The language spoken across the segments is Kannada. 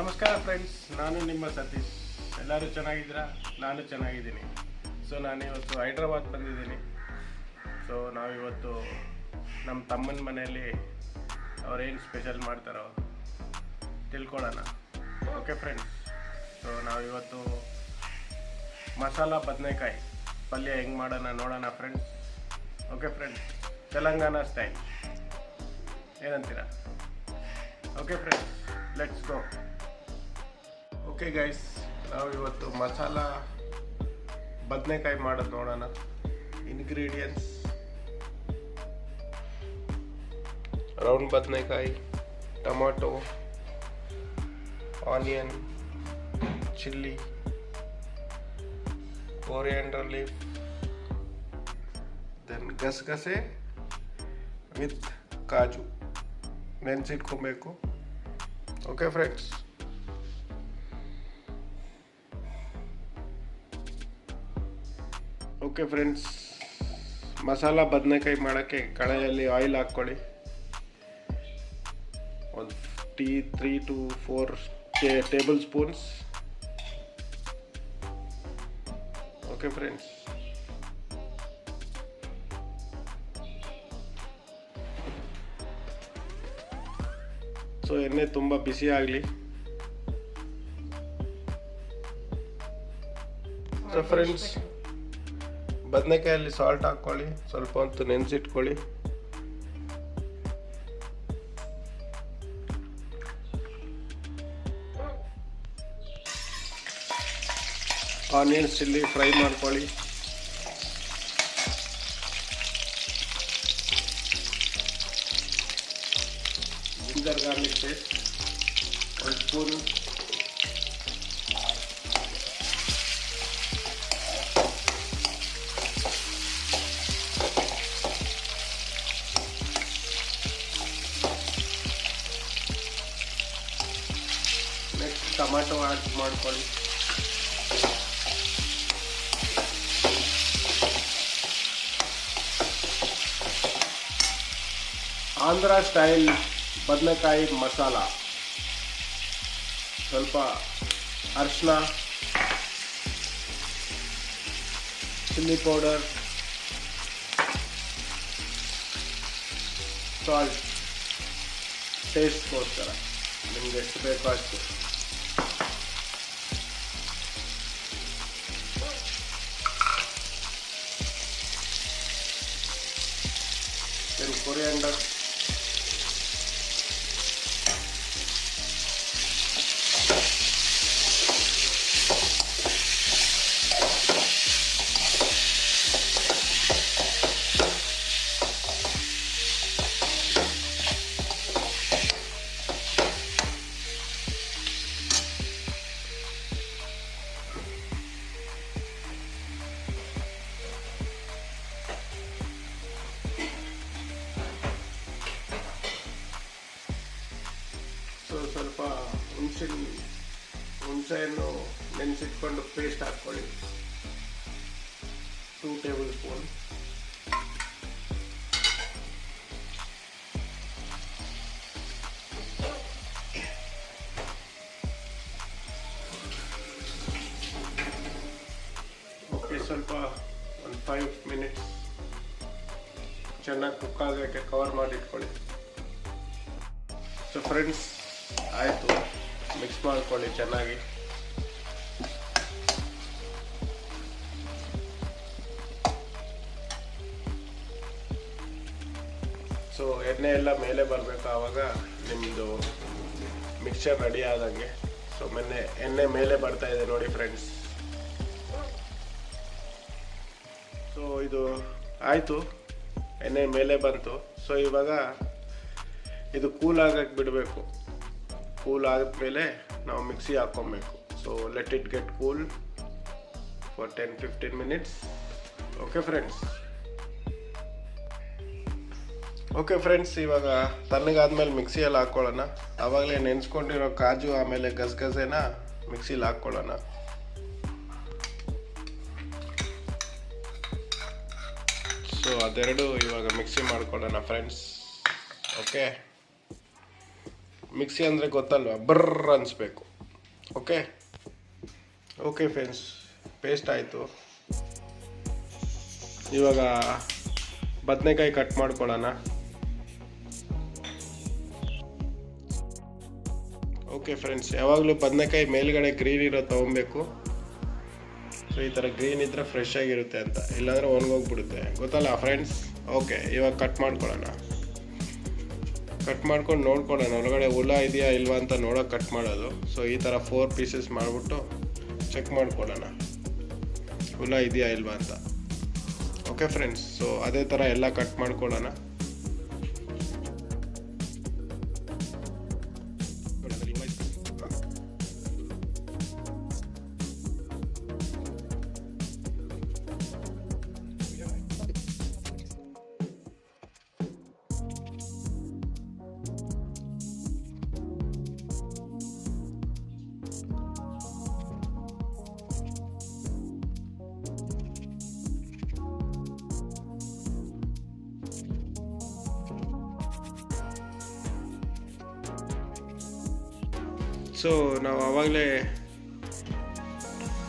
ನಮಸ್ಕಾರ ಫ್ರೆಂಡ್ಸ್ ನಾನು ನಿಮ್ಮ ಸತೀಶ್. ಎಲ್ಲರೂ ಚೆನ್ನಾಗಿದ್ದೀರಾ? ನಾನು ಚೆನ್ನಾಗಿದ್ದೀನಿ. ಸೊ ನಾನಿವತ್ತು ಹೈದ್ರಾಬಾದ್ ಬಂದಿದ್ದೀನಿ. ಸೊ ನಾವಿವತ್ತು ನಮ್ಮ ತಮ್ಮನ ಮನೆಯಲ್ಲಿ ಅವ್ರೇನು ಸ್ಪೆಷಲ್ ಮಾಡ್ತಾರೋ ತಿಳ್ಕೊಳ್ಳೋಣ. ಓಕೆ ಫ್ರೆಂಡ್ಸ್ ಸೊ ನಾವಿವತ್ತು ಮಸಾಲ ಬದನೆಕಾಯಿ ಪಲ್ಯ ಹೆಂಗೆ ಮಾಡೋಣ ನೋಡೋಣ friends okay friends Telangana style ಏನಂತೀರಾ? Okay friends let's go okay guys ನಾವು ಇವತ್ತು ಮಸಾಲ ಬದನೆಕಾಯಿ ಮಾಡೋದು ನೋಡೋಣ. ಇಂಗ್ರೀಡಿಯೆಂಟ್ಸ್ ರೌಂಡ್ ಬದನೆಕಾಯಿ, tomato, onion, chilli coriander leaf then ಗಸಗಸೆ ವಿತ್ ಕಾಜು. ನೆನೆಸಿಟ್ಕೊಬೇಕು. Okay friends okay friends masala ಬದನೆಕಾಯಿ ಮಾಡೋಕ್ಕೆ ಕಳೆಯಲ್ಲಿ ಆಯಿಲ್ ಹಾಕ್ಕೊಳ್ಳಿ. ಒಂದು tea three to four tablespoons okay friends so ಎಣ್ಣೆ ತುಂಬ ಬಿಸಿ ಆಗಲಿ. ಸೊ ಫ್ರೆಂಡ್ಸ್ ಬದನೆಕಾಯಲ್ಲಿ ಸಾಲ್ಟ್ ಹಾಕ್ಕೊಳ್ಳಿ, ಸ್ವಲ್ಪ ಹೊತ್ತು ನೆನೆಸಿಟ್ಕೊಳ್ಳಿ. ಆನಿಯನ್ಸ್ ಇಲ್ಲಿ ಫ್ರೈ ಮಾಡ್ಕೊಳ್ಳಿ. ಜಿಂಜರ್ ಗಾರ್ಲಿಕ್ ಪೇಸ್ಟ್ ಒಂದು ಸ್ಪೂನ್ ನೆಕ್ಸ್ಟ್ ಟೊಮ್ಯಾಟೊ ಆ್ಯಡ್ ಮಾಡ್ಕೊಳ್ಳಿ. ಆಂಧ್ರ ಸ್ಟೈಲ್ ಬದನೆಕಾಯಿ ಮಸಾಲ. ಸ್ವಲ್ಪ ಅರಿಶಿನ ಚಿಲ್ಲಿ ಪೌಡರ್, ಸಾಲ್ಟ್. ಟೇಸ್ಟ್ಗೋಸ್ಕರ ನಿಮ್ಗೆ ಎಷ್ಟು ಬೇಕೋ ಅಷ್ಟು. வேண்டும் ಸ್ವಲ್ಪ ಹುಣಸೆ ಹುಣಸೆಯನ್ನು ನೆನೆಸಿಟ್ಕೊಂಡು ಪೇಸ್ಟ್ ಹಾಕ್ಕೊಳ್ಳಿ. ಟೂ ಟೇಬಲ್ ಸ್ಪೂನ್ ಓಕೆ ಸ್ವಲ್ಪ ಒಂದು ಫೈವ್ ಮಿನಿಟ್ಸ್ ಚೆನ್ನಾಗಿ ಕುಕ್ ಕವರ್ ಮಾಡಿ ಇಟ್ಕೊಳ್ಳಿ ಸೊ ಫ್ರೆಂಡ್ಸ್ ಆಯಿತು. ಮಿಕ್ಸ್ ಮಾಡ್ಕೊಳ್ಳಿ ಚೆನ್ನಾಗಿ. ಸೊ ಎಣ್ಣೆ ಎಲ್ಲ ಮೇಲೆ ಬರಬೇಕು ಆವಾಗ ನಿಮ್ಮದು ಮಿಕ್ಸರ್ ರೆಡಿ ಆದಂಗೆ. ಸೊ ಮೊನ್ನೆ ಎಣ್ಣೆ ಮೇಲೆ ಬರ್ತಾ ಇದೆ ನೋಡಿ ಫ್ರೆಂಡ್ಸ್ ಸೊ ಇದು ಆಯಿತು. ಎಣ್ಣೆ ಮೇಲೆ ಬಂತು. ಸೊ ಇವಾಗ ಇದು ಕೂಲ್ ಆಗಕ್ಕೆ ಬಿಡಬೇಕು. ಕೂಲ್ ಆದಮೇಲೆ ನಾವು mixie ಹಾಕ್ಕೊಬೇಕು so let it get cool for ten fifteen minutes okay friends okay friends ಇವಾಗ ತಣ್ಣಗಾದ್ಮೇಲೆ ಮಿಕ್ಸಿಯಲ್ಲಿ ಹಾಕ್ಕೊಳ್ಳೋಣ ಆವಾಗಲೇ ನೆನೆಸ್ಕೊಂಡಿರೋ ಕಾಜು, ಆಮೇಲೆ ಗಸಗಸೆನ ಮಿಕ್ಸಿಲಿ ಹಾಕ್ಕೊಳ್ಳೋಣ ಸೊ ಅದೆರಡು ಇವಾಗ ಮಿಕ್ಸಿ ಮಾಡ್ಕೊಳ್ಳೋಣ ಫ್ರೆಂಡ್ಸ್ ಓಕೆ ಮಿಕ್ಸಿ ಅಂದರೆ ಗೊತ್ತಲ್ವಾ? ಬರ್ರ್ ಅನಿಸ್ಬೇಕು. ಓಕೆ? ಓಕೆ ಫ್ರೆಂಡ್ಸ್ ಪೇಸ್ಟ್ ಆಯಿತು. ಇವಾಗ ಬದನೆಕಾಯಿ ಕಟ್ ಮಾಡ್ಕೊಳ್ಳೋಣ. ಓಕೆ ಫ್ರೆಂಡ್ಸ್, ಯಾವಾಗಲೂ ಬದನೆಕಾಯಿ ಮೇಲ್ಗಡೆ ಗ್ರೀನ್ ಇರೋ ತೊಗೊಬೇಕು. ಸೊ ಈ ಥರ ಗ್ರೀನ್ ಇದ್ದರೆ ಫ್ರೆಶ್ ಆಗಿರುತ್ತೆ ಅಂತ. ಇಲ್ಲಾಂದರೆ ಒಣಗೋಗ್ಬಿಡುತ್ತೆ. ಗೊತ್ತಲ್ಲ ಫ್ರೆಂಡ್ಸ್ ಓಕೆ, ಇವಾಗ ಕಟ್ ಮಾಡ್ಕೊಳ್ಳೋಣ. ಕಟ್ ಮಾಡ್ಕೊಂಡು ನೋಡ್ಕೊಳ್ಳೋಣ. ಒಳಗಡೆ ಹುಳ ಇದೆಯಾ ಇಲ್ವಾ ಅಂತ ನೋಡೋಕೆ ಕಟ್ ಮಾಡೋದು. ಸೊ ಈ ಥರ ಫೋರ್ ಪೀಸಸ್ ಮಾಡಿಬಿಟ್ಟು ಚೆಕ್ ಮಾಡ್ಕೊಳ್ಳೋಣ. ಹುಳ ಇದೆಯಾ ಇಲ್ವಾ ಅಂತ. ಓಕೆ ಫ್ರೆಂಡ್ಸ್ ಸೊ ಅದೇ ಥರ ಎಲ್ಲ ಕಟ್ ಮಾಡ್ಕೊಳ್ಳೋಣ. ಸೊ ನಾವು ಆವಾಗಲೇ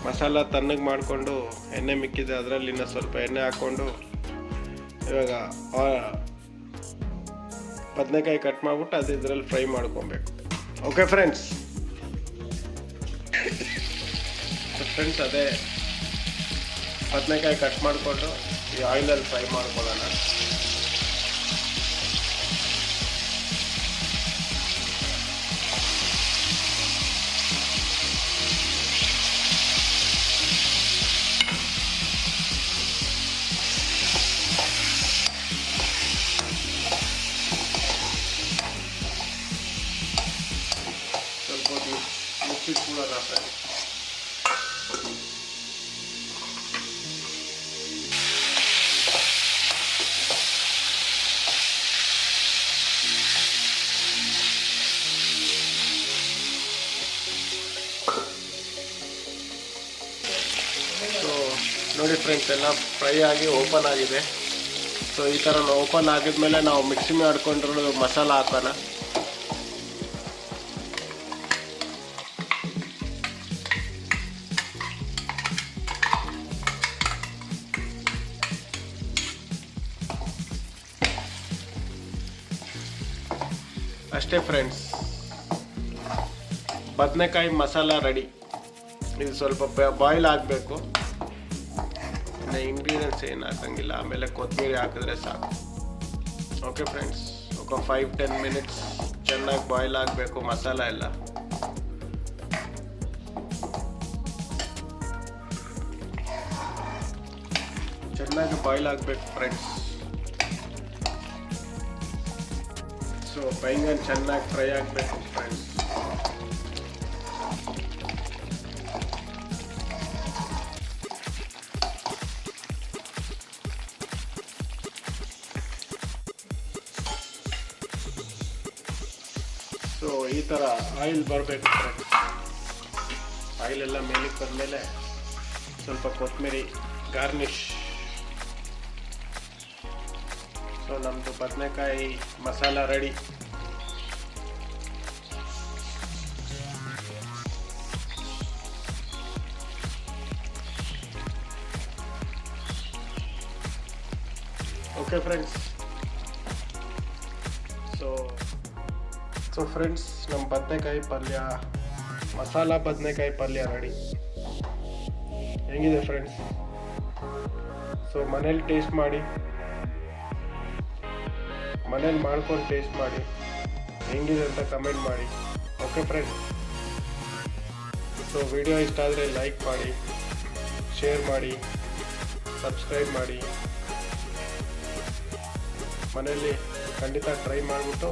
ಮಸಾಲ ತಣ್ಣಗೆ ಮಾಡಿಕೊಂಡು ಎಣ್ಣೆ ಮಿಕ್ಕಿದೆ, ಅದರಲ್ಲಿ ಇನ್ನೂ ಸ್ವಲ್ಪ ಎಣ್ಣೆ ಹಾಕ್ಕೊಂಡು ಇವಾಗ ಬದನೆಕಾಯಿ ಕಟ್ ಮಾಡಿಬಿಟ್ಟು ಅದು ಇದರಲ್ಲಿ ಫ್ರೈ ಮಾಡ್ಕೊಬೇಕು. ಓಕೆ ಫ್ರೆಂಡ್ಸ್ ಫ್ರೆಂಡ್ಸ್ ಅದೇ ಬದನೆಕಾಯಿ ಕಟ್ ಮಾಡಿಕೊಂಡು ಈ ಆಯಿಲಲ್ಲಿ ಫ್ರೈ ಮಾಡ್ಕೊಳ್ಳೋಣ. ನೋಡಿ ಫ್ರೆಂಡ್ಸ್ ಎಲ್ಲ ಫ್ರೈ ಆಗಿ ಓಪನ್ ಆಗಿದೆ. ಸೊ ಈ ಥರ ಓಪನ್ ಆಗಿದ್ಮೇಲೆ ನಾವು ಮಿಕ್ಸಿ ಮಾಡ್ಕೊಂಡಿರೋ ಮಸಾಲ ಹಾಕೋಣ. ಅಷ್ಟೇ ಫ್ರೆಂಡ್ಸ್ ಬದನೆಕಾಯಿ ಮಸಾಲ ರೆಡಿ ಇದು ಸ್ವಲ್ಪ ಬಾಯ್ಲ್ ಆಗಬೇಕು. ಇನ್ನು ಇಂಗ್ರೀಡಿಯೆಂಟ್ಸ್ ಏನು ಹಾಕಂಗಿಲ್ಲ, ಆಮೇಲೆ ಕೊತ್ತಂಬರಿ ಹಾಕಿದ್ರೆ ಸಾಕು. ಓಕೆ ಫ್ರೆಂಡ್ಸ್ ఒక ಫೈವ್ ಟೆನ್ ಮಿನಿಟ್ಸ್ ಚೆನ್ನಾಗಿ ಬಾಯ್ಲ್ ಆಗಬೇಕು, ಮಸಾಲ ಎಲ್ಲ. ಚೆನ್ನಾಗಿ ಬಾಯ್ಲ್ ಆಗಬೇಕು ಫ್ರೆಂಡ್ಸ್ ಸೊ ಬೈಂಗನ್ ಚೆನ್ನಾಗಿ ಫ್ರೈ ಆಗಬೇಕು ಫ್ರೆಂಡ್ಸ್ ಸೊ ಈ ಥರ ಆಯಿಲ್ ಬರಬೇಕು ಆಯಿಲ್ ಎಲ್ಲ ಮೇಲಕ್ಕೆ ಬಂದಮೇಲೆ ಸ್ವಲ್ಪ ಕೊತ್ತಂಬರಿ ಗಾರ್ನಿಷ್ ಸೊ ನಮ್ಮದು ಬದನೆಕಾಯಿ masala ready okay friends so friends ನಮ್ಮ ಬದನೆಕಾಯಿ ಪಲ್ಯ, ಮಸಾಲ ಬದನೆಕಾಯಿ ಪಲ್ಯ ರೆಡಿ ಹೆಂಗಿದೆ ಫ್ರೆಂಡ್ಸ್ ಸೊ ಮನೇಲಿ ಟೇಸ್ಟ್ ಮಾಡಿ, ಮನೇಲಿ ಮಾಡ್ಕೊಂಡು ಟೇಸ್ಟ್ ಮಾಡಿ, ಹೆಂಗಿದೆ ಅಂತ ಕಮೆಂಟ್ ಮಾಡಿ. ಓಕೆ ಫ್ರೆಂಡ್ಸ್ ಸೊ ವಿಡಿಯೋ ಇಷ್ಟ ಆದರೆ ಲೈಕ್ ಮಾಡಿ ಶೇರ್ ಮಾಡಿ ಸಬ್ಸ್ಕ್ರೈಬ್ ಮಾಡಿ. ಮನೆಯಲ್ಲಿ ಖಂಡಿತ ಟ್ರೈ ಮಾಡಿಬಿಟ್ಟು